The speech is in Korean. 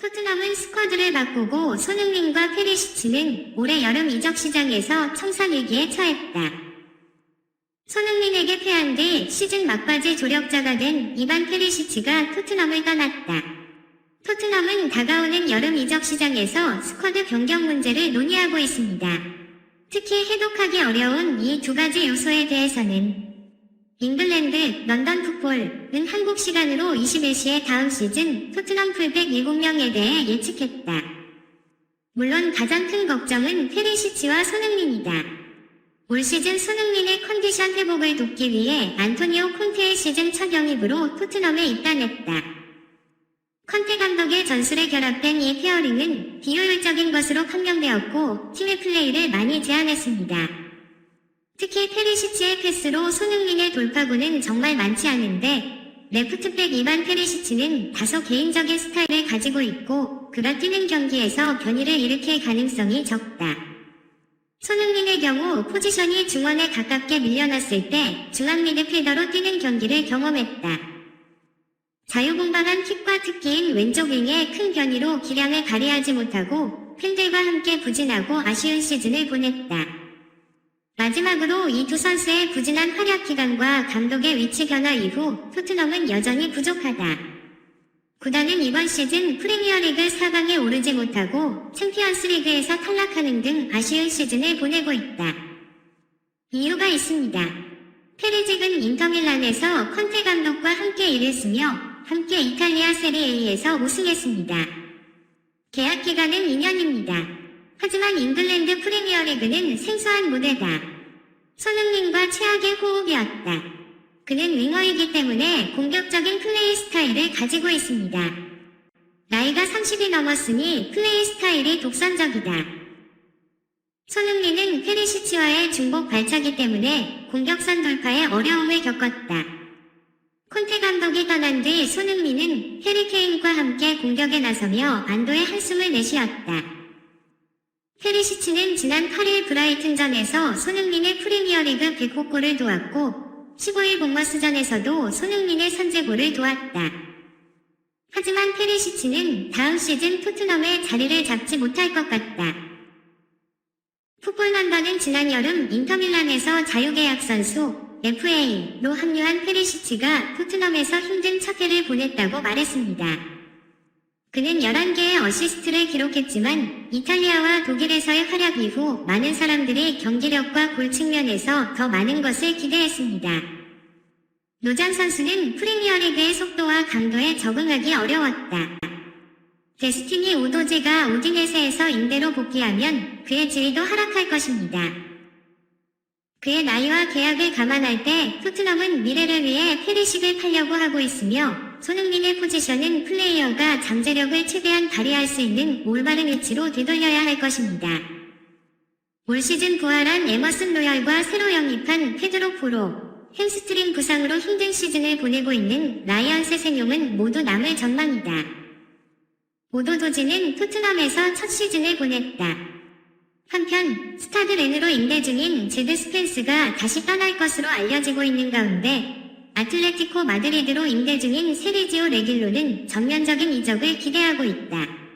토트넘은 스쿼드를 바꾸고 손흥민과 페리시치는 올해 여름 이적 시장에서 청산위기에 처했다. 손흥민에게 패한 뒤 시즌 막바지 조력자가 된 이반 페리시치가 토트넘을 떠났다. 토트넘은 다가오는 여름 이적 시장에서 스쿼드 변경 문제를 논의하고 있습니다. 특히 해독하기 어려운 이 두 가지 요소에 대해서는 잉글랜드, 런던 풋볼은 한국 시간으로 21시에 다음 시즌 토트넘 풀백 7명에 대해 예측했다. 물론 가장 큰 걱정은 페리시치와 손흥민이다. 올 시즌 손흥민의 컨디션 회복을 돕기 위해 안토니오 콘테의 시즌 첫 영입으로 토트넘에 입단했다. 컨테 감독의 전술에 결합된 이 페어링은 비효율적인 것으로 판명되었고 팀의 플레이를 많이 제한했습니다. 특히 페리시치의 패스로 손흥민의 돌파구는 정말 많지 않은데 레프트백 이반 페리시치는 다소 개인적인 스타일을 가지고 있고 그가 뛰는 경기에서 변이를 일으킬 가능성이 적다. 손흥민의 경우 포지션이 중원에 가깝게 밀려났을 때 중앙 미드필더로 뛰는 경기를 경험했다. 자유분방한 킥과 특기인 왼쪽 윙의 큰 변이로 기량을 발휘하지 못하고 팬들과 함께 부진하고 아쉬운 시즌을 보냈다. 마지막으로 이 두 선수의 부진한 활약 기간과 감독의 위치 변화 이후 토트넘은 여전히 부족하다. 구단은 이번 시즌 프리미어리그 4강에 오르지 못하고 챔피언스 리그에서 탈락하는 등 아쉬운 시즌을 보내고 있다. 이유가 있습니다. 페리직은 인터밀란에서 컨테 감독과 함께 일했으며 함께 이탈리아 세리에에서 우승했습니다. 계약 기간은 2년입니다. 하지만 잉글랜드 프리미어리그는 생소한 무대다. 손흥민과 최악의 호흡이었다. 그는 윙어이기 때문에 공격적인 플레이 스타일을 가지고 있습니다. 나이가 30이 넘었으니 플레이 스타일이 독선적이다. 손흥민은 페리시치와의 중복 발차기 때문에 공격선 돌파에 어려움을 겪었다. 콘테 감독이 떠난 뒤 손흥민은 해리케인과 함께 공격에 나서며 안도의 한숨을 내쉬었다. 페리시치는 지난 8일 브라이튼전에서 손흥민의 프리미어리그 100호 골을 도왔고 15일 본머스전에서도 손흥민의 선제골을 도왔다. 하지만 페리시치는 다음 시즌 토트넘의 자리를 잡지 못할 것 같다. 풋볼 런던은 지난 여름 인터밀란에서 자유계약 선수 FA로 합류한 페리시치가 토트넘에서 힘든 첫 해를 보냈다고 말했습니다. 그는 11개의 어시스트를 기록했지만 이탈리아와 독일에서의 활약 이후 많은 사람들이 경기력과 골 측면에서 더 많은 것을 기대했습니다. 노장 선수는 프리미어리그의 속도와 강도에 적응하기 어려웠다. 데스티니 우도제가 우디네세에서 임대로 복귀하면 그의 지위도 하락할 것입니다. 그의 나이와 계약을 감안할 때 토트넘은 미래를 위해 페리식을 팔려고 하고 있으며 손흥민의 포지션은 플레이어가 잠재력을 최대한 발휘할 수 있는 올바른 위치로 되돌려야 할 것입니다. 올 시즌 부활한 에머슨 로열과 새로 영입한 페드로 포로, 햄스트링 부상으로 힘든 시즌을 보내고 있는 라이언 세세뇽은 모두 남을 전망이다. 오도도지는 토트넘에서 첫 시즌을 보냈다. 한편 스타드 렌으로 임대 중인 제드 스펜스가 다시 떠날 것으로 알려지고 있는 가운데 아틀레티코 마드리드로 임대 중인 세리지오 레길로는 전면적인 이적을 기대하고 있다.